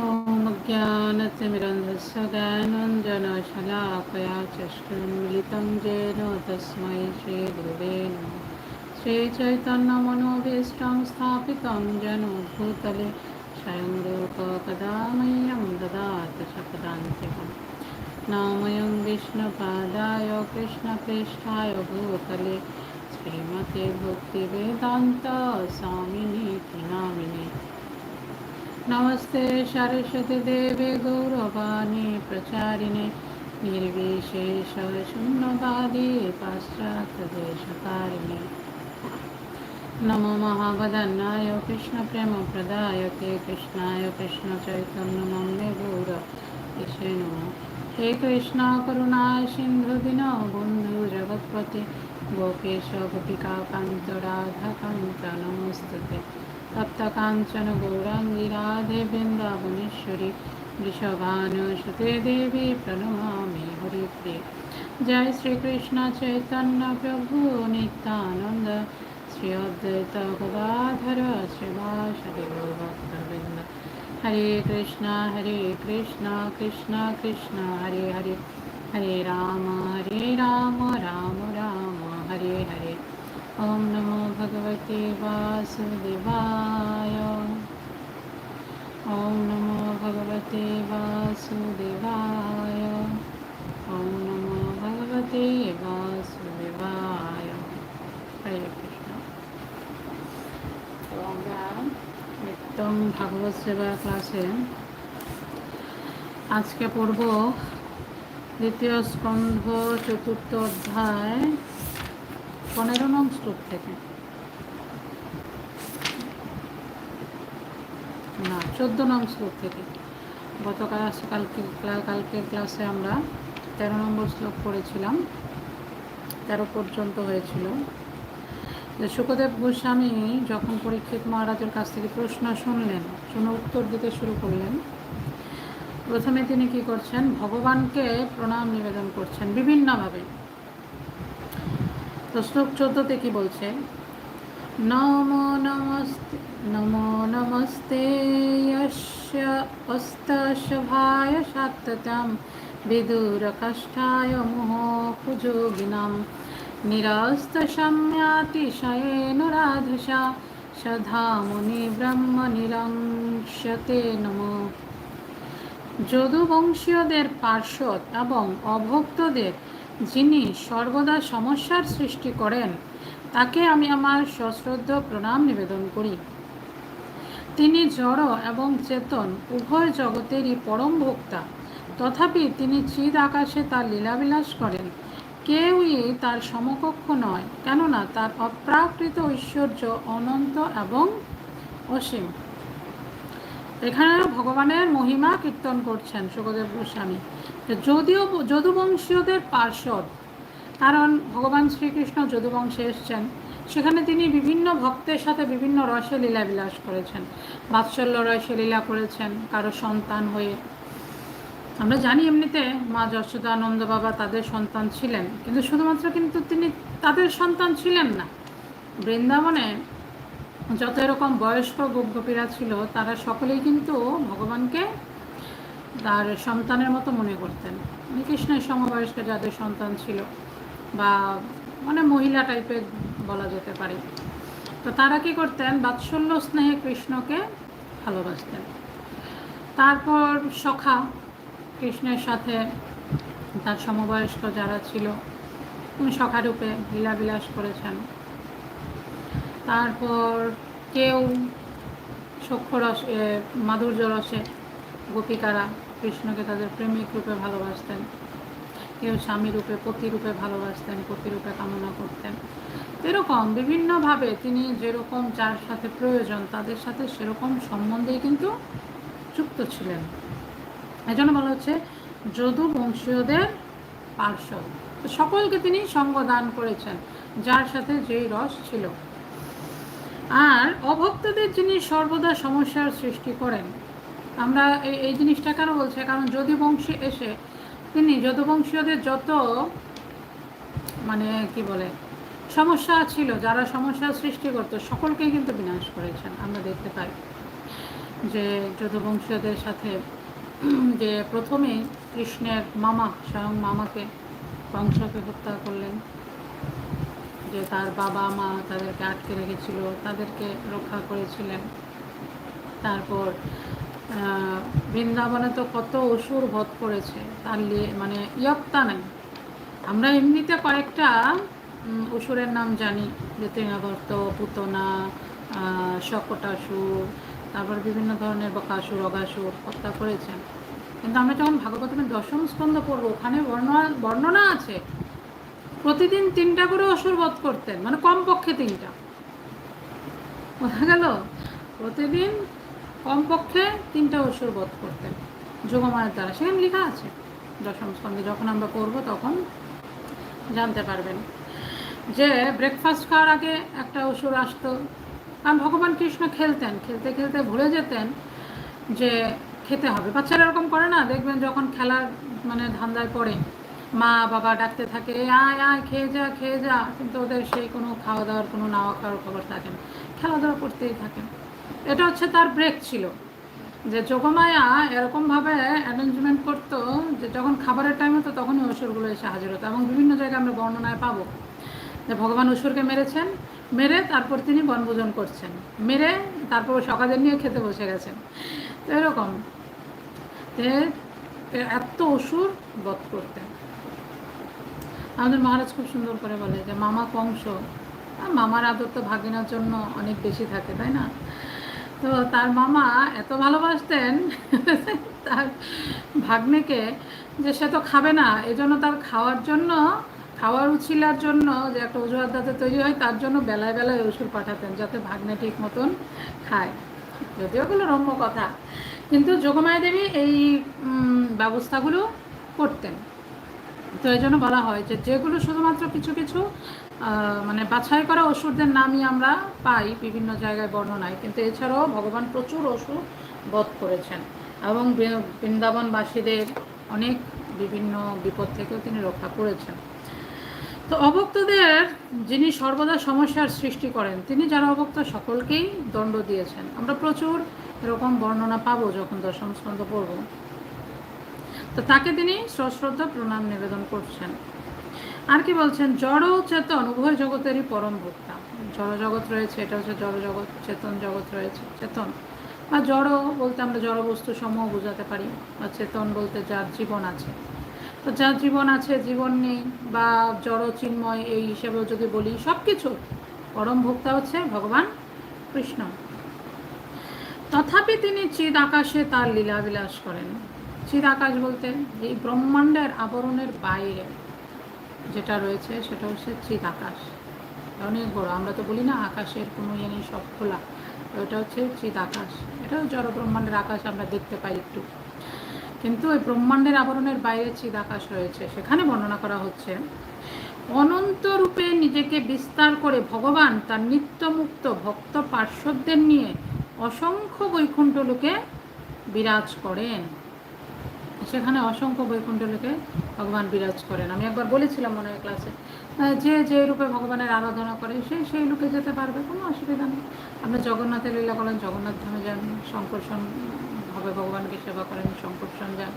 ॐ ज्ञानतिमिरन्धस्य ज्ञानञ्जनशलाकया चष्टुन्मिलितं येन तस्मै श्रीगुरुवे नमः श्रीचैतन्यमनोभीष्टं स्थापितं येन भूतले स्वयं रूपकदा मह्यं ददाति शपदान्तिकम् नामयं विष्णुपादाय कृष्णप्रेष्ठाय भूतले श्रीमते भक्तिवेदान्त स्वामिनीति नामिने नमस्ते सरस्वती देवे गौरवाणी प्रचारिणे निर्विशेषशून्यवादी पाश्चात्यदेशकारिणे नमो महावदन्नाय कृष्णप्रेमप्रदायते कृष्णाय कृष्णचैतन्यमन्ये गौर यशे नमः हे कृष्ण करुणा सिन्धु दिनो बन्धु जगत्पते गोपेश गोपिका कान्त राधाकान्त नमस्तुते तप्तकाञ्चन गौराङ्गी राधे वृन्दावनेश्वरी वृषभानुसुते देवी प्रणमामि हरिप्रिये जय श्रीकृष्ण चैतन्य प्रभु नित्यानन्द श्री अद्वैत गदाधर श्रीवासदि भक्तवृन्द हरे कृष्ण हरे कृष्ण कृष्ण कृष्ण हरे हरे हरे राम हरे राम राम राम हरे हरे ॐ नमो भगवते वासुदेवाय ॐ नमो भगवते वासुदेवाय ॐ नमो भगवते वासुदेवाय হরে কৃষ্ণ তো আমরা নিত্যম ভাগবত সেবা ক্লাসে আজকে পড়ব দ্বিতীয় স্কন্ধ চতুর্থ অধ্যায় পনেরো নং শ্লোক থেকে। না, চোদ্দ নং শ্লোক থেকে। গতকাল কালকে কালকের ক্লাসে আমরা তেরো নম্বর শ্লোক পড়েছিলাম। তেরো পর্যন্ত হয়েছিল। সুখদেব গোস্বামী যখন পরীক্ষিত মহারাজের কাছ থেকে প্রশ্ন শুনলেন, শুনে উত্তর দিতে শুরু করলেন, প্রথমে তিনি কি করছেন? ভগবানকে প্রণাম নিবেদন করছেন বিভিন্নভাবে। তো শ্লোক চোদ্দোতে কি বলছে? নমো নমস্তে নমো নমস্তে অস্তশভায় সাত্ততাম বিদুরকাষ্ঠায় মোহকুযোগিনাম নিরস্তসম্যাতিশয়ে সধা মুনি ব্রহ্ম নিরংশতে নম। যদুবংশীয়দের পার্শ্বদ এবং অভক্তদের যিনি সর্বদা সমস্যার সৃষ্টি করেন, তাকে আমি আমার সশ্রদ্ধ প্রণাম নিবেদন করি। তিনি জড় এবং চেতন, উভয় জগতেরই পরম ভোক্তা। তথাপি তিনি চিদ আকাশে তার লীলাবিলাস করেন। কেউই তার সমকক্ষ নয়, কেননা তার অপ্রাকৃত ঐশ্বর্য অনন্ত এবং অসীম। এখানে ভগবানের মহিমা কীর্তন করছেন সুখদেব গোস্বামী। যদিও যদুবংশীয়দের পার্শ্বদ, কারণ ভগবান শ্রীকৃষ্ণ যদুবংশে এসছেন। সেখানে তিনি বিভিন্ন ভক্তের সাথে বিভিন্ন রসে লীলা বিলাস করেছেন। বাৎসল্য রসে লীলা করেছেন কারও সন্তান হয়ে। আমরা জানি এমনিতে মা যশোদানন্দ বাবা তাদের সন্তান ছিলেন, কিন্তু শুধুমাত্র কিন্তু তিনি তাদের সন্তান ছিলেন না। বৃন্দাবনে যত এরকম বয়স্ক গোপগোপীরা ছিল, তারা সকলেই কিন্তু ভগবানকে তার সন্তানের মতো মনে করতেন। কৃষ্ণের সমবয়স্ক যাদের সন্তান ছিল বা মানে মহিলা টাইপের বলা যেতে পারে, তো তারা কি করতেন? বাৎসল্য স্নেহে কৃষ্ণকে ভালোবাসতেন। তারপর সখা কৃষ্ণের সাথে তার সমবয়স্ক যারা ছিল সখারূপে লীলাবিলাস করেছেন। তারপর কেউ সক্ষরস মাধুর্য রসে গোপিকারা কৃষ্ণকে তাদের প্রেমিক রূপে ভালোবাসতেন। কেউ স্বামী রূপে, পতি রূপে ভালোবাসতেন, পতি রূপে কামনা করতেন। এরকম বিভিন্নভাবে তিনি যেরকম যার সাথে প্রয়োজন, তাদের সাথে সেরকম সম্বন্ধেই কিন্তু যুক্ত ছিলেন। এজন্য বলা হচ্ছে যদু বংশীয়দের পার্শ্ব। সকলকে তিনি সঙ্গ দান করেছেন, যার সাথে যেই রস ছিল। আর অভক্তদের যিনি সর্বদা সমস্যার সৃষ্টি করেন আমরা এই জিনিসটা কেন বলছে? কারণ যদি বংশী এসে, তিনি যদুবংশীয়দের যত মানে কি বলে, সমস্যা ছিল, যারা সমস্যার সৃষ্টি করত, সকলকেই কিন্তু বিনাশ করেছেন। আমরা দেখতে পাই যে যদুবংশীয়দের সাথে, যে প্রথমে কৃষ্ণের মামা, স্বয়ং মামাকে বংশকে হত্যা করলেন। যে তার বাবা, মা তাদেরকে আটকে রেখেছিল, তাদেরকে রক্ষা করেছিলেন। তারপর বৃন্দাবনে তো কত অসুর বধ করেছে, তার মানে ইয়ত্তা নেই। আমরা এমনিতে কয়েকটা অসুরের নাম জানি যে তৃণাবর্ত পুতনা শকটাসুর, তারপর বিভিন্ন ধরনের বকাসুর, অগাসুর হত্যা করেছেন কিন্তু আমরা যখন ভাগবতের দশম স্কন্ধ পড়ব, ওখানে বর্ণনা বর্ণনা আছে। প্রতিদিন তিনটা করে অসুর বধ করতেন মানে কমপক্ষে তিনটা। বোঝা গেল? প্রতিদিন কমপক্ষে তিনটা অসুর বধ করতেন। যোগমায়ের দ্বারা সেখানে লেখা আছে। দশম স্কন্ধে যখন আমরা করব তখন জানতে পারবেন যে ব্রেকফাস্ট খাওয়ার আগে একটা অসুর আসতো। কারণ ভগবান কৃষ্ণ খেলতেন, খেলতে খেলতে ভুলে যেতেন যে খেতে হবে। বাচ্চারা এরকম করে না, দেখবেন যখন খেলার মানে ধান্দায় পড়ে, মা বাবা ডাকতে থাকে "এই আয় আয়, খেয়ে যা খেয়ে যা। কিন্তু ওদের সেই কোনো খাওয়া দাওয়ার, কোনো নাওয়া খাওয়ার খবর থাকে না। খেলাধুলা করতেই থাকেন। এটা হচ্ছে তার ব্রেক ছিল। যে যোগমায়া এরকমভাবে অ্যারেঞ্জমেন্ট করতো যে যখন খাবারের টাইম হতো তখনই অসুরগুলো এসে হাজির হতো এবং বিভিন্ন জায়গায় আমরা বর্ণনায় পাবো। যে ভগবান অসুরকে মেরেছেন, মেরে তারপর তিনি বনভোজন করছেন। মেরে তারপর সকালের নিয়ে খেতে বসে গেছেন। তো এরকম এত অসুর বধ করতেন। আমাদের মহারাজ খুব সুন্দর করে বলে যে মামা কংস মামার আদর তো ভাগিনার জন্য অনেক বেশি থাকে, তাই না? তো তার মামা এত ভালোবাসতেন তার ভাগ্নেকে যে সে তো খাবে না, এজন্য তার খাওয়ার জন্য, খাওয়ার উছিলার জন্য যে একটা অজুহাত যাতে তৈরি হয়, তার জন্য বেলায় বেলায় ওষুধ পাঠাতেন যাতে ভাগ্নে ঠিক মতন খায়। যদিও ওগুলো রম্য কথা। কিন্তু যোগমায়া দেবী এই ব্যবস্থাগুলো করতেন। তো এই জন্য বলা হয় যে যেগুলো শুধুমাত্র কিছু কিছু মানে বাছাই করা ওষুধদের নামই আমরা পাই বিভিন্ন জায়গায় বর্ণনায়। কিন্তু এছাড়াও ভগবান প্রচুর ওষুধ বধ করেছেন এবং বৃন্দাবনবাসীদের অনেক বিভিন্ন বিপদ থেকেও তিনি রক্ষা করেছেন। তো অভক্তদের যিনি সর্বদা সমস্যার সৃষ্টি করেন, তিনি যারা অভক্ত, সকলকেই দণ্ড দিয়েছেন। আমরা প্রচুর এরকম বর্ণনা পাবো যখন দশম স্কন্ধ পড়ব। তো তাকে তিনি সশ্রদ্ধ প্রণাম নিবেদন করছেন। আর কি বলছেন? জড় চেতন উভয় জগতেরই পরম ভোক্তা। জড় জগৎ রয়েছে, এটা হচ্ছে জড় জগৎ চেতন জগৎ রয়েছে। চেতন বা জড় বলতে আমরা জড় বস্তু সমূহ বোঝাতে পারি, বা চেতন বলতে যার জীবন আছে। তো যার জীবন আছে, জীবন নেই বা জড় চিন্ময় এই হিসেবেও যদি বলি সব কিছু পরম ভোক্তা হচ্ছে ভগবান কৃষ্ণ। তথাপি তিনি চিদ আকাশে তার লীলা বিলাস করেন। চিদ আকাশ বলতে এই ব্রহ্মাণ্ডের আবরণের বাইরে। যেটা রয়েছে সেটা হচ্ছে চিত আকাশ। অনেক বড়, আমরা তো বলি না আকাশের কোনো ইয়ে নেই, সব খোলা। এটা হচ্ছে চিত আকাশ। এটাও জড় ব্রহ্মাণ্ডের আকাশ আমরা দেখতে পাই একটু। কিন্তু ওই ব্রহ্মাণ্ডের আবরণের বাইরে চিত আকাশ রয়েছে। সেখানে বর্ণনা করা হচ্ছে, অনন্ত রূপে নিজেকে বিস্তার করে ভগবান তার নিত্যমুক্ত ভক্ত পার্শ্বদের নিয়ে অসংখ্য বৈকুণ্ঠ লোকে বিরাজ করেন। সেখানে অসংখ্য বৈকুণ্ঠ লোকে ভগবান বিরাজ করেন। আমি একবার বলেছিলাম মনে হয় ক্লাসে যে যে রূপে ভগবানের আরাধনা করে সেই সেই লোকে যেতে পারবে, কোনো অসুবিধা নেই। আপনি জগন্নাথের লীলা করেন, জগন্নাথ ধামে যান শঙ্কর্ষণ ভাবে ভগবানকে সেবা করেন শঙ্কর্ষণ যান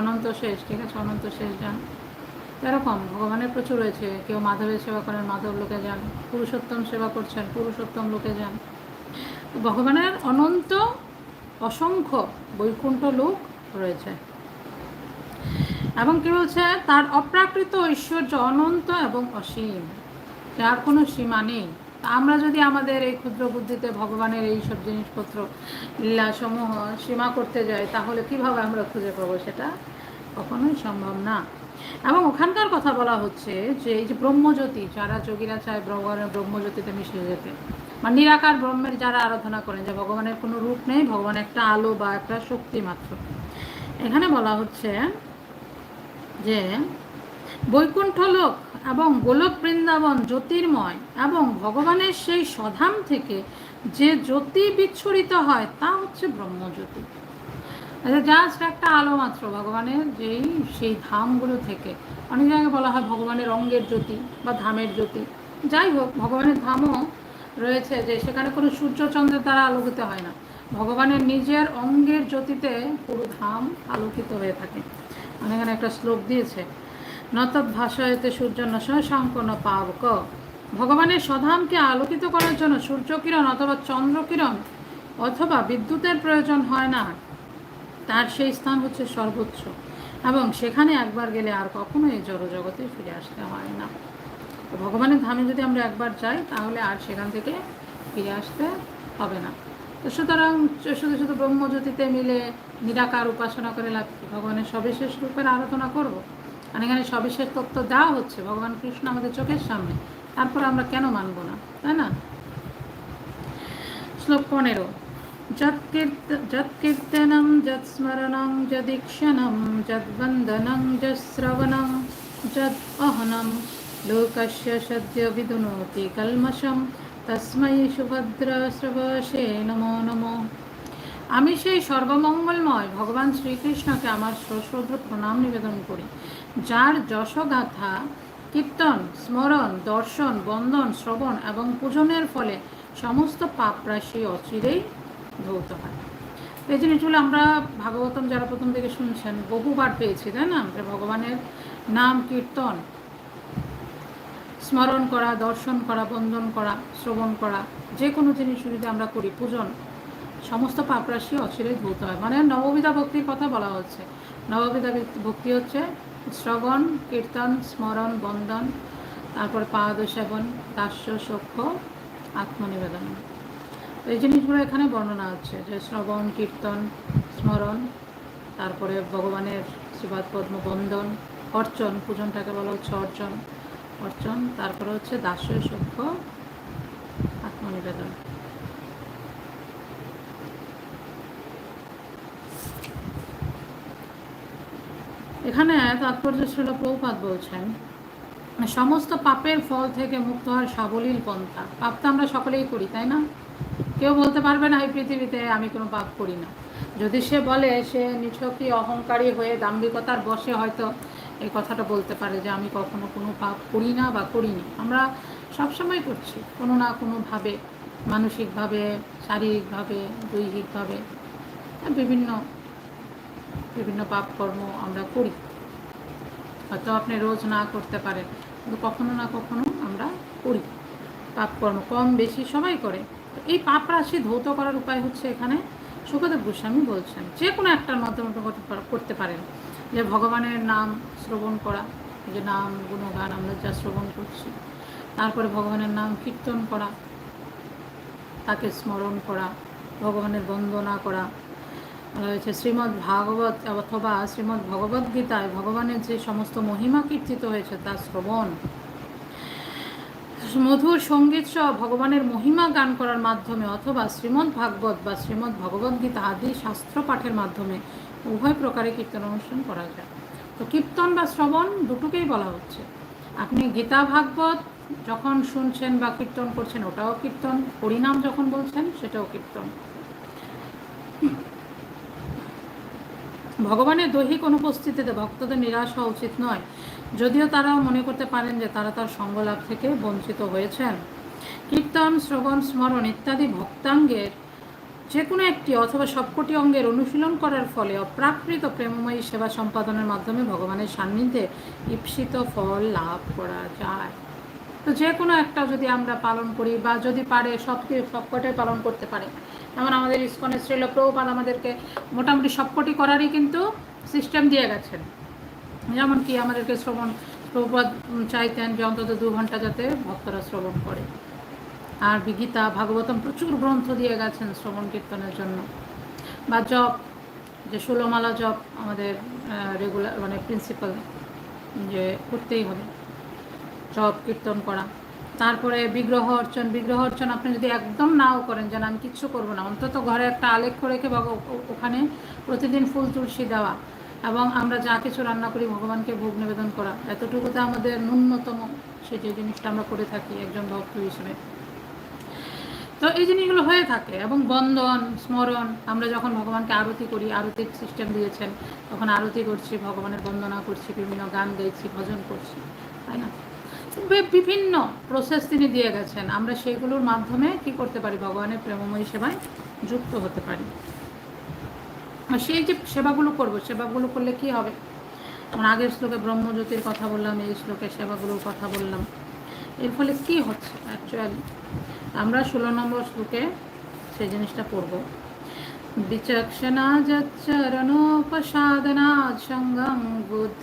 অনন্ত শেষ, ঠিক আছে, অনন্ত শেষ যান। এরকম ভগবানের প্রচুর রয়েছে, কেউ মাধবের সেবা করেন, মাধব লোকে যান, পুরুষোত্তম সেবা করছেন, পুরুষোত্তম লোকে যান। ভগবানের অনন্ত অসংখ্য বৈকুণ্ঠ লোক রয়েছে। এবং কি বলছে? তার অপ্রাকৃত ঐশ্বর্য অনন্ত এবং অসীম, যার কোনো সীমা নেই। আমরা যদি আমাদের এই ক্ষুদ্র বুদ্ধিতে ভগবানের এই সব জিনিসপত্র লীলাসমূহ সীমা করতে যাই, তাহলে কীভাবে আমরা খুঁজে পাবো সেটা কখনোই সম্ভব না। এবং ওখানকার কথা বলা হচ্ছে যে, এই যে ব্রহ্মজ্যোতি, যারা যোগীরা চায় ভগবানের ব্রহ্মজ্যোতিতে মিশে যেতে মানে নিরাকার ব্রহ্মের যারা আরাধনা করেন, যে ভগবানের কোনো রূপ নেই, ভগবান একটা আলো বা একটা শক্তি মাত্র। এখানে বলা হচ্ছে যে বৈকুণ্ঠ লোক এবং গোলক বৃন্দাবন জ্যোতির্ময় এবং ভগবানের সেই সধাম থেকে যে জ্যোতি বিচ্ছুরিত হয়, তা হচ্ছে ব্রহ্মজ্যোতি। জাস্ট একটা আলো মাত্র ভগবানের যেই সেই ধামগুলো থেকে। অনেক জায়গায় বলা হয় ভগবানের অঙ্গের জ্যোতি বা ধামের জ্যোতি। যাই হোক, ভগবানের ধামও রয়েছে যে সেখানে কোনো সূর্যচন্দ্রের দ্বারা আলোকিত হয় না। ভগবানের নিজের অঙ্গের জ্যোতিতে পুরো ধাম আলোকিত হয়ে থাকে। এখানে একটা শ্লোক দিয়েছে, নতৎ ভাষায়তে সূর্য নশাঙ্কন পাবক। ভগবানের স্বধামকে আলোকিত করার জন্য সূর্যকিরণ অথবা চন্দ্রকিরণ অথবা বিদ্যুতের প্রয়োজন হয় না। তার সেই স্থান হচ্ছে সর্বোচ্চ এবং সেখানে একবার গেলে আর কখনো এই জড়জগতে ফিরে আসতে হয় না। ভগবানের ধামে যদি আমরা একবার যাই, তাহলে আর সেখান থেকে ফিরে আসতে হবে না। তো সুতরাং শুধু শুধু ব্রহ্মজ্যোতিতে মিলে নিরাকার উপাসনা করে লাভ ভগবানের সবিশেষ রূপের আরাধনা করব। আর এখানে সবিশেষ তত্ত্ব দেওয়া হচ্ছে, ভগবান কৃষ্ণ আমাদের চোখের সামনে। তারপর আমরা কেন মানব না? তাই না? শ্লোক পনেরো। যৎকীর্তনম যৎস্মরণং যদীক্ষণম যদ্বন্দনং যশ্রবণম যদ অহনম। লোকস্য সদ্য বিদুনোতি কলমশম। তস্মৈ সুভদ্র শ্রবশে নমো নমো। আমি সেই সর্বমঙ্গলময় ভগবান শ্রীকৃষ্ণকে আমার সশ্রদ্ধ প্রণাম নিবেদন করি। যার যশগাথা, কীর্তন, স্মরণ, দর্শন, বন্দন, শ্রবণ এবং পূজনের ফলে সমস্ত পাপরাশি অচিরেই ধৌত হয়। এই জিনিসগুলো আমরা ভাগবতম যারা প্রথম থেকে শুনছেন, বহুবার পেয়েছি, তাই না? যে ভগবানের নাম কীর্তন, স্মরণ করা, দর্শন করা, বন্দন করা, শ্রবণ করা, যে কোনো জিনিস যদি আমরা করি, পূজন সমস্ত পাপরাশি অচিরেই ধৌত হয়। মানে নববিধা ভক্তির কথা বলা হচ্ছে। নববিধা ভক্তি হচ্ছে শ্রবণ, কীর্তন, স্মরণ, বন্দন, তারপর পাদ সেবন দাস্য, সক্ষ, আত্মনিবেদন। এই জিনিসগুলো এখানে বর্ণনা হচ্ছে যে শ্রবণ, কীর্তন, স্মরণ, তারপরে ভগবানের শিবাদ পদ্ম বন্দন, অর্চন, পূজনটাকে বলা হচ্ছে অর্চন অর্চন, তারপরে হচ্ছে দাস্য, সক্ষ, আত্মনিবেদন। এখানে তাৎপর্য ছিল প্রভুপাত বলছেন, সমস্ত পাপের ফল থেকে মুক্ত হওয়ার সাবলীল পন্থা। পাপ তো আমরা সকলেই করি, তাই না? কেউ বলতে পারবে না, এই পৃথিবীতে আমি কোনো পাপ করি না। যদি সে বলে, সে নিছকই অহংকারী হয়ে দাম্ভিকতার বসে হয়তো এই কথাটা বলতে পারে যে আমি কখনো কোনো পাপ করি না বা করিনি। আমরা সবসময় করছি, কোনো না কোনোভাবে, মানসিকভাবে, শারীরিকভাবে, দৈহিকভাবে, বিভিন্ন বিভিন্ন পাপ কর্ম আমরা করি। হয়তো আপনি রোজ না করতে পারেন, কিন্তু কখনো না কখনো আমরা করি। পাপকর্ম কম বেশি সবাই করে। এই পাপ রাশি ধৌত করার উপায় হচ্ছে এখানে সুখদেব গোস্বামী বলছেন, যে কোনো একটার মাধ্যমে করতে পারেন। যে ভগবানের নাম শ্রবণ করা যে নাম, গুণগান আমরা যা শ্রবণ করছি, তারপরে ভগবানের নাম কীর্তন করা, তাকে স্মরণ করা, ভগবানের বন্দনা করা বলা হয়েছে শ্রীমদ্ ভাগবত, অথবা শ্রীমদ্ ভগবদ গীতায় ভগবানের যে সমস্ত মহিমা কীর্তিত হয়েছে, তা শ্রবণ। মধুর সংগীত সহ ভগবানের মহিমা গান করার মাধ্যমে অথবা শ্রীমদ্ ভাগবত বা শ্রীমদ্ ভগবদ গীতা আদি শাস্ত্র পাঠের মাধ্যমে উভয় প্রকারে কীর্তন অনুষ্ঠান করা যায়। তো কীর্তন বা শ্রবণ দুটোকেই বলা হচ্ছে। আপনি গীতা, ভাগবত যখন শুনছেন বা কীর্তন করছেন, ওটাও কীর্তন। হরিনাম যখন বলছেন, সেটাও কীর্তন। ভগবানের দৈহিক অনুপস্থিতিতে ভক্তদের নিরাশ হওয়া উচিত নয়। যদিও তারা মনে করতে পারেন যে তারা তার সঙ্গলাভ থেকে বঞ্চিত হয়েছেন। কীর্তন, শ্রবণ, স্মরণ ইত্যাদি ভক্তাঙ্গের যে কোনো একটি অথবা সবকটি অঙ্গের অনুশীলন করার ফলে অপ্রাকৃত প্রেমময়ী সেবা সম্পাদনের মাধ্যমে ভগবানের সান্নিধ্যে ঈপ্সিত ফল লাভ করা যায়। তো যে কোনো একটা যদি আমরা পালন করি বা যদি পারে সবকে সবকটাই পালন করতে পারে। যেমন আমাদের ইস্কনের শ্রীল প্রভুপাল আমাদেরকে মোটামুটি সবকটি করারই কিন্তু সিস্টেম দিয়ে গেছেন। যেমন কি আমাদেরকে শ্রবণ, প্রভুপাদ চাইতেন যে অন্তত দু ঘণ্টা যাতে ভক্তরা শ্রবণ করে। আর গীতা, ভাগবতম প্রচুর গ্রন্থ দিয়ে গেছেন শ্রবণ কীর্তনের জন্য। বা জপ, যে ষোলোমালা জপ আমাদের রেগুলার মানে প্রিন্সিপাল যে করতেই হবে। জপ, কীর্তন করা। তারপরে বিগ্রহ অর্চন বিগ্রহ অর্চন আপনি যদি একদম নাও করেন যেন আমি কিচ্ছু করব না, অন্তত ঘরে একটা আলেখ্য রেখে বা ওখানে প্রতিদিন ফুল তুলসী দেওয়া এবং আমরা যা কিছু রান্না করি, ভগবানকে ভোগ নিবেদন করা। এতটুকুতে আমাদের ন্যূনতম যে জিনিসটা আমরা করে থাকি একজন ভক্ত হিসেবে। তো এই জিনিসগুলো হয়ে থাকে এবং বন্ধন, স্মরণ, আমরা যখন ভগবানকে আরতি করি, আরতির সিস্টেম দিয়েছেন, তখন আরতি করছি, ভগবানের বন্দনা করছি, বিভিন্ন গান গাইছি, ভজন করছি, তাই না? বিভিন্ন প্রসেস তিনি দিয়ে গেছেন। আমরা সেগুলোর মাধ্যমে কি করতে পারি? ভগবানের প্রেমময়ী সেবায় যুক্ত হতে পারি। সেই যে সেবাগুলো করব, সেবাগুলো করলে কি হবে? আমার আগের শ্লোকে ব্রহ্মজ্যোতির কথা বললাম, এই শ্লোকে সেবাগুলোর কথা বললাম। এর ফলে কি হচ্ছে? অ্যাকচুয়ালি আমরা ষোলো নম্বর শ্লোকে সেই জিনিসটা পড়ব। বিচক্ষণা যচ্চরণোপসাদনা সঙ্গম বুধ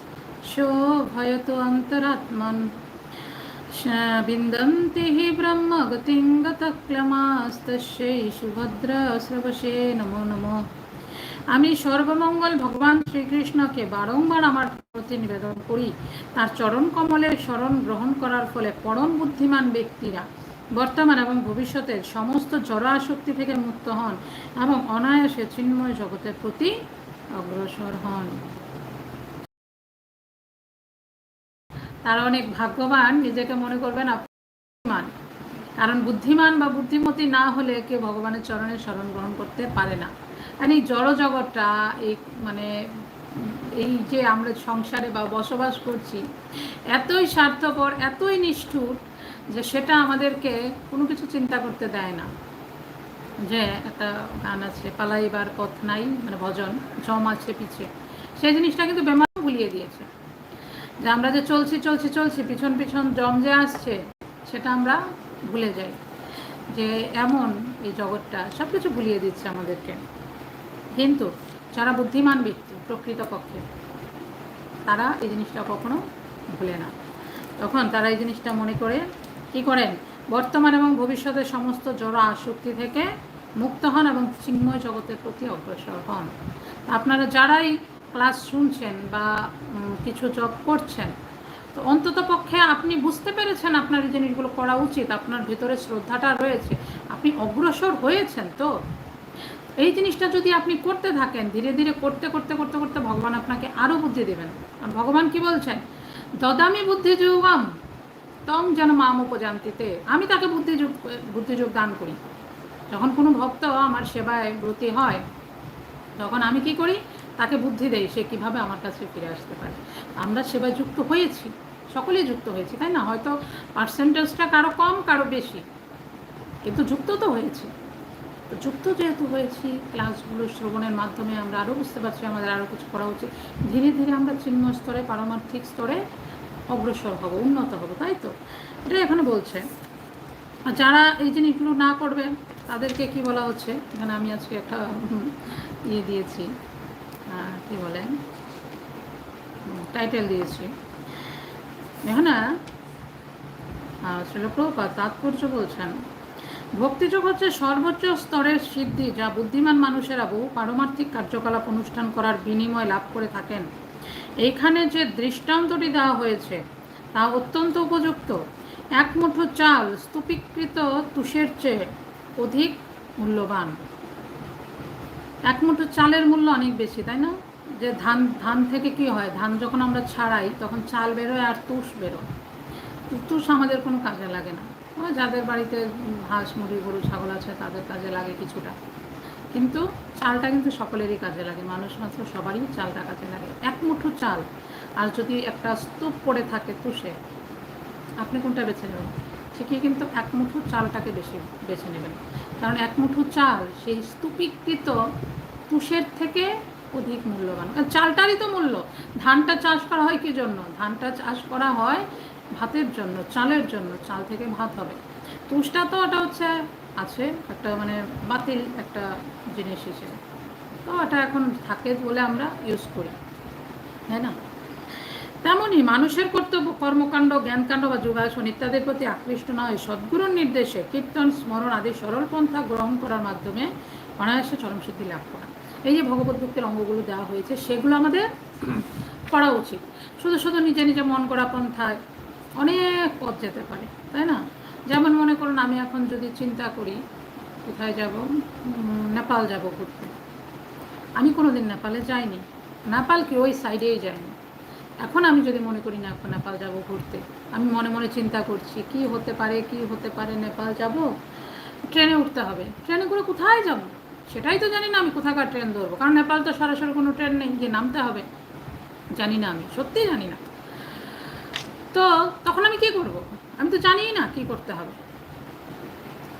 শোভয়তু অন্তরাত্মন। বিন্দন্তি হি ব্রহ্মগতিং গতক্লমাস্তস্যৈ সুভদ্র শ্রবসে নমো নমো আমি সর্বমঙ্গল ভগবান শ্রীকৃষ্ণকে বারংবার আমার প্রতি নিবেদন করি। তার চরণ কমলের স্মরণ গ্রহণ করার ফলে পরম বুদ্ধিমান ব্যক্তিরা বর্তমান এবং ভবিষ্যতের সমস্ত জড় আসক্তি থেকে মুক্ত হন এবং অনায়াসে চিন্ময় জগতের প্রতি অগ্রসর হন। তারা অনেক ভাগ্যবান, নিজেকে মনে করবেন বুদ্ধিমান। কারণ বুদ্ধিমান বা বুদ্ধিমতী না হলে কেউ ভগবানের চরণে স্মরণ গ্রহণ করতে পারে না। আর এই জড় জগৎটা এই মানে এই যে আমরা সংসারে বা বসবাস করছি, এতই স্বার্থপর, এতই নিষ্ঠুর যে সেটা আমাদেরকে কোনো কিছু চিন্তা করতে দেয় না। যে একটা গান আছে, পালাইবার পথ নাই মানে ভজন, জম আছে পিছে। সেই জিনিসটা কিন্তু বেমার ভুলিয়ে দিয়েছে। যে আমরা যে চলছি চলছি চলছি, পিছন পিছন জম যে আসছে, সেটা আমরা ভুলে যাই। যে এমন এই জগৎটা সব কিছু ভুলিয়ে দিচ্ছে আমাদেরকে। কিন্তু যারা বুদ্ধিমান ব্যক্তি প্রকৃতপক্ষে তারা এই জিনিসটা কখনো ভুলে না। তখন তারা এই জিনিসটা মনে করে, কি করেন? বর্তমান এবং ভবিষ্যতের সমস্ত জড় আসক্তি থেকে মুক্ত হন এবং চিন্ময় জগতের প্রতি অগ্রসর হন। আপনারা যারাই ক্লাস শুনছেন বা কিছু জব করছেন। তো অন্তত পক্ষে আপনি বুঝতে পেরেছেন আপনার এই জিনিসগুলো করা উচিত, আপনার ভেতরে শ্রদ্ধাটা রয়েছে, আপনি অগ্রসর হয়েছেন তো। এই জিনিসটা যদি আপনি করতে থাকেন, ধীরে ধীরে করতে করতে করতে করতে ভগবান আপনাকে আরও বুদ্ধি দেবেন। আর ভগবান কি বলছেন? দদামি বুদ্ধি যুগম তম যেন মাম উপজান্তিতে। আমি তাকে বুদ্ধিযোগ বুদ্ধিযোগ দান করি। যখন কোনো ভক্ত আমার সেবায় ব্রতী হয়, তখন আমি কি করি? তাকে বুদ্ধি দেই, সে কীভাবে আমার কাছে ফিরে আসতে পারে। আমরা সেবায় যুক্ত হয়েছি, সকলেই যুক্ত হয়েছি, তাই না? হয়তো পার্সেন্টেজটা কারও কম, কারও বেশি। কিন্তু যুক্ত তো হয়েছি। যুক্ত যেহেতু হয়েছি ক্লাসগুলো শ্রবণের মাধ্যমে আমরা আরও বুঝতে পারছি, আমাদের আরও কিছু করা উচিত। ধীরে ধীরে আমরা চিহ্ন স্তরে, পারমার্থিক স্তরে অগ্রসর হব, উন্নত হব, তাই তো? এটা এখানে বলছে। যারা এই জিনিসগুলো না করবে, তাদেরকে কি বলা হচ্ছে? এখানে আমি আজকে একটা ইয়ে দিয়েছি। কি বলে? টাইটেল দিয়েছি। এখানে শিলপ্রভুপাত তাৎপর্য বলছেন, ভক্তিযোগ হচ্ছে সর্বোচ্চ স্তরের সিদ্ধি যা বুদ্ধিমান মানুষেরা বহু পারমার্থিক কার্যকলাপ অনুষ্ঠান করার বিনিময় লাভ করে থাকেন। এইখানে যে দৃষ্টান্তটি দেওয়া হয়েছে, তা অত্যন্ত উপযুক্ত। এক মুঠো চাল স্তূপীকৃত তুষের চেয়ে অধিক মূল্যবান। এক মুঠো চালের মূল্য অনেক বেশি, তাই না? যে ধান ধান থেকে কি হয়? ধান যখন আমরা ছাড়াই, তখন চাল বেরোয় আর তুষ বেরোয়। তুষ আমাদের কোনো কাজে লাগে না। যাদের বাড়িতে হাঁস, মুরগি, গরু, ছাগল আছে, তাদের কাজে লাগে কিছুটা। কিন্তু চালটা কিন্তু সকলেরই কাজে লাগে। মানুষ মাত্র সবারই চালটা কাজে লাগে। এক মুঠো চাল। আর যদি একটা স্তূপ পড়ে থাকে তুষে, আপনি কোনটা বেছে নেবেন? ঠিকই কিন্তু এক মুঠো চালটাকে বেশি বেছে নেবেন। কারণ এক মুঠো চাল, সেই স্তূপীকৃত তুষের থেকে অধিক মূল্যবান। কারণ চালটারই তো মূল্য। ধানটা চাষ করা হয় কি জন্য? ধানটা চাষ করা হয় ভাতের জন্য, চালের জন্য। চাল থেকে ভাত হবে। তুষটা তো ওটা হচ্ছে আছে, একটা মানে বাতিল একটা জিনিস হিসেবে। তো এটা এখন থাকে বলে আমরা ইউজ করি। তাই না? তেমনই মানুষের কর্তব্য, কর্মকাণ্ড, জ্ঞানকাণ্ড বা যোগাসন ইত্যাদির প্রতি আকৃষ্ট নয়। সদ্গুরুর নির্দেশে কীর্তন, স্মরণ আদি সরল পন্থা গ্রহণ করার মাধ্যমে অনায়াসে চরমসিদ্ধি লাভ করা। এই যে ভগবত ভক্তির অঙ্গগুলো দেওয়া হয়েছে, সেগুলো আমাদের করা উচিত। শুধু শুধু নিজে নিজে মন করা পন্থায় অনেক পথ যেতে পারে, তাই না? যেমন মনে করুন, আমি এখন যদি চিন্তা করি, কোথায় যাব? নেপাল যাব ঘুরতে। আমি কোনো দিন নেপালে যাইনি। নেপাল কি ওই সাইডেই যাইনি। এখন আমি যদি মনে করি, না, এখন নেপাল যাব ঘুরতে, আমি মনে মনে চিন্তা করছি, কি হতে পারে, কি হতে পারে, নেপাল যাব? ট্রেনে উঠতে হবে। ট্রেনে করে কোথায় যাব? সেটাই তো জানি না, আমি কোথাকার ট্রেন ধরবো? কারণ নেপাল তো সরাসরি কোনো ট্রেন নেই, যে নামতে হবে। জানি না আমি, সত্যিই জানি না। তো তখন আমি কি করব? আমি তো জানি না কি করতে হবে।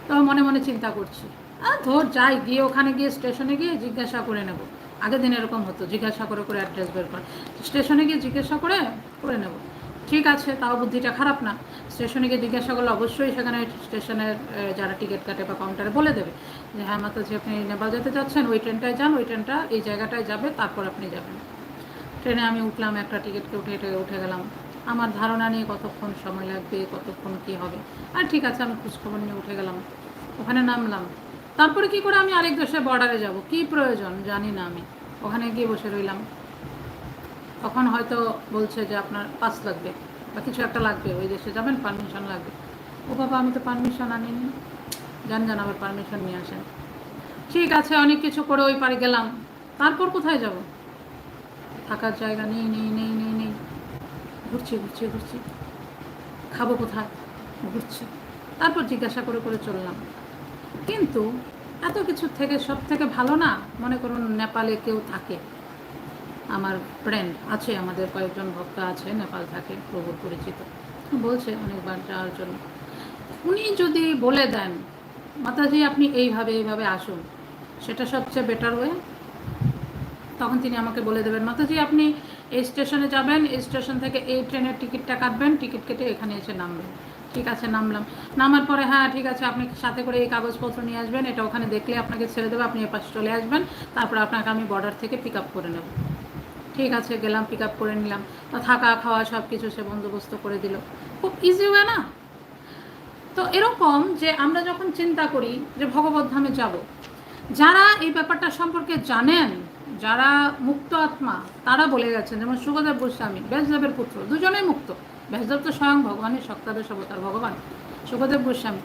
তো মনে মনে চিন্তা করছি। আর ধর যাই, গিয়ে ওখানে গিয়ে স্টেশনে গিয়ে জিজ্ঞাসা করে নেব। আগের দিন এরকম হতো, জিজ্ঞাসা করে করে অ্যাড্রেস বের করে। স্টেশনে গিয়ে জিজ্ঞাসা করে করে নেব। ঠিক আছে, তাও বুদ্ধিটা খারাপ না। স্টেশনে গিয়ে জিজ্ঞাসা করলে অবশ্যই সেখানে স্টেশনের যারা টিকিট কাটে বা কাউন্টারে বলে দেবে যে হ্যাঁ মাতাজি, আপনি নেপাল যেতে চাচ্ছেন ওই ট্রেনটায় যান, ওই ট্রেনটা এই জায়গাটায় যাবে, তারপর আপনি যাবেন। ট্রেনে আমি উঠলাম, একটা টিকিটকে উঠে উঠে গেলাম। আমার ধারণা নিয়ে কতক্ষণ সময় লাগবে, কতক্ষণ কি হবে? আর ঠিক আছে, আমি খোঁজখবর নিয়ে উঠে গেলাম। ওখানে নামলাম। তারপরে কি করে আমি আরেক দেশের বর্ডারে যাব? কি প্রয়োজন? জানি না আমি। ওখানে গিয়ে বসে রইলাম। তখন হয়তো বলছে যে আপনার পাস লাগবে বা কিছু একটা লাগবে, ওই দেশে যাবেন পারমিশন লাগবে। ও বাবা, আমি তো পারমিশন আনিনি। যান যান আবার পারমিশন নিয়ে আসেন। ঠিক আছে, অনেক কিছু করে ওই পারে গেলাম। তারপর কোথায় যাব? থাকার জায়গা নেই নেই নেই নেই নেই। ঘুরছি ঘুরছি ঘুরছি। খাব কোথায়? ঘুরছি। তারপর জিজ্ঞাসা করে করে চললাম। কিন্তু এত কিছু থেকে সব থেকে ভালো না, মনে করুন, নেপালে কেউ থাকে। আমার ফ্রেন্ড আছে, আমাদের কয়েকজন ভক্ত আছে, নেপাল থাকে, প্রভুর পরিচিত। বলছে অনেকবার যাওয়ার জন্য। উনি যদি বলে দেন, মাতাজি, আপনি এইভাবে এইভাবে আসুন, সেটা সবচেয়ে বেটার ওয়ে তখন তিনি আমাকে বলে দেবেন, মাতাজি, আপনি এই স্টেশনে যাবেন, এই স্টেশন থেকে এই ট্রেনের টিকিটটা কাটবেন টিকিট কেটে এখানে এসে নামবেন। ঠিক আছে, নামলাম। নামার পরে হ্যাঁ ঠিক আছে, আপনি সাথে করে এই কাগজপত্র নিয়ে আসবেন, এটা ওখানে দেখলে আপনাকে ছেড়ে দেবে, আপনি এপাশে চলে আসবেন, তারপর আপনাকে আমি বর্ডার থেকে পিক আপ করে নেব। ঠিক আছে, গেলাম পিক আপ করে নিলাম। তা থাকা, খাওয়া সব কিছু সে বন্দোবস্ত করে দিল। খুব ইজি ওয়ে না? তো এরকম যে আমরা যখন চিন্তা করি যে ভগবত ধামে যাব, যারা এই ব্যাপারটা সম্পর্কে জানেন, যারা মুক্ত আত্মা, তারা বলে গেছেন, যেমন সুখদেব গোস্বামী, ব্যাসদেবের পুত্র, দুজনেই মুক্ত। ব্যাসদেব তো স্বয়ং ভগবানের সপ্তাদশ অবতার ভগবান, সুখদেব গোস্বামী।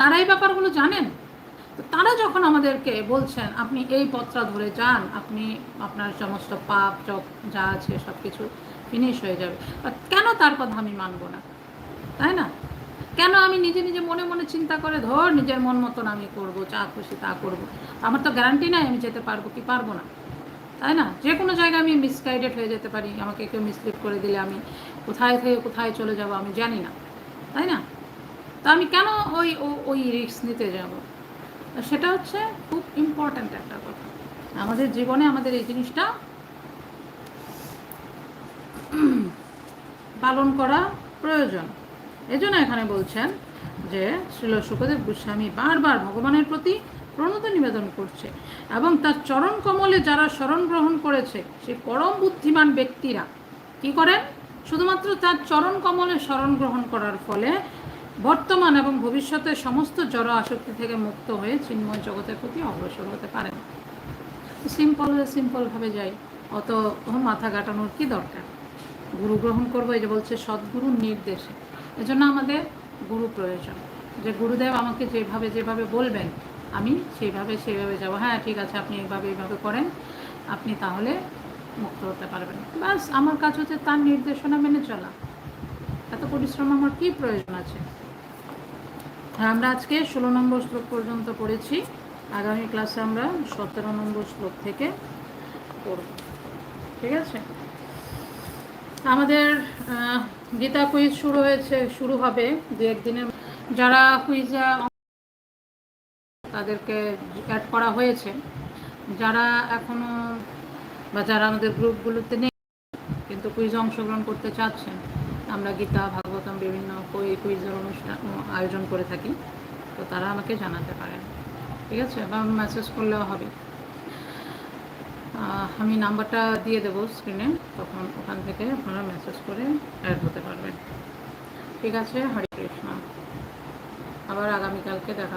তারা এই ব্যাপারগুলো জানেন? তারা যখন আমাদেরকে বলছেন, আপনি এই পথটা ধরে যান, আপনি আপনার সমস্ত পাপ চপ যা আছে সব কিছু ফিনিশ হয়ে যাবে। কেন তার কথা আমি মানব না? তাই না? কেন আমি নিজে নিজে মনে মনে চিন্তা করে, ধর নিজের মন মতন আমি করব, যা খুশি তা করব। আমার তো গ্যারান্টি নাই আমি যেতে পারব কি পারব না। তাই না? যে কোনো জায়গায় আমি মিসগাইডেড হয়ে যেতে পারি, আমাকে কেউ মিসলিড করে দিলে আমি কোথায় থেকে কোথায় চলে যাব আমি জানি না। তাই না? তা আমি কেন ওই ওই রিস্ক নিতে যাব? সেটা হচ্ছে খুব ইম্পর্ট্যান্ট একটা কথা। আমাদের জীবনে আমাদের এই জিনিসটা পালন করা প্রয়োজন। এজন্য এখানে বলছেন যে শ্রীল সুখদেব গোস্বামী বারবার ভগবানের প্রতি প্রণত নিবেদন করছে এবং তার চরণ কমলে যারা শরণ গ্রহণ করেছে, সেই পরম বুদ্ধিমান ব্যক্তিরা কি করেন? শুধুমাত্র তার চরণ কমলে শরণ গ্রহণ করার ফলে বর্তমান এবং ভবিষ্যতের সমস্ত জড় আসক্তি থেকে মুক্ত হয়ে চিন্ময় জগতের প্রতি অগ্রসর হতে পারেন। সিম্পল সিম্পলভাবে যাই, অত মাথা কাটানোর কি দরকার? গুরু গ্রহণ করব, এই যে বলছে সদ্গুরুর নির্দেশে। এজন্য আমাদের গুরু প্রয়োজন। যে গুরুদেব আমাকে যেভাবে যেভাবে বলবেন, আমি সেইভাবে সেইভাবে যাব। হ্যাঁ ঠিক আছে, আপনি এইভাবে এইভাবে করেন, আপনি তাহলে মুক্ত হতে পারবেন। ব্যাস, আমার কাজ হচ্ছে তার নির্দেশনা মেনে চলা। এত পরিশ্রম আমার কি প্রয়োজন আছে? আমরা আজকে ষোলো নম্বর শ্লোক পর্যন্ত পড়েছি। আগামী ক্লাসে আমরা সতেরো নম্বর শ্লোক থেকে পড়ব। ঠিক আছে? আমাদের গীতা কুইজ শুরু হয়েছে, শুরু হবে দু একদিনের যারা কুইজে তাদেরকে অ্যাড করা হয়েছে। যারা এখনও বা যারা আমাদের গ্রুপগুলোতে নেই, কিন্তু কুইজে অংশগ্রহণ করতে চাচ্ছেন, আমরা গীতা ভাগবতম বিভিন্ন কুই- কুইজের অনুষ্ঠান আয়োজন করে থাকি। তো তারা আমাকে জানাতে পারেন। ঠিক আছে? বা মেসেজ করলেও হবে। আমি নাম্বারটা দিয়ে দেবো স্ক্রিনে তখন ওখান থেকে আপনারা মেসেজ করে অ্যাড হতে পারবেন। ঠিক আছে? হরে কৃষ্ণ। আবার আগামীকালকে দেখা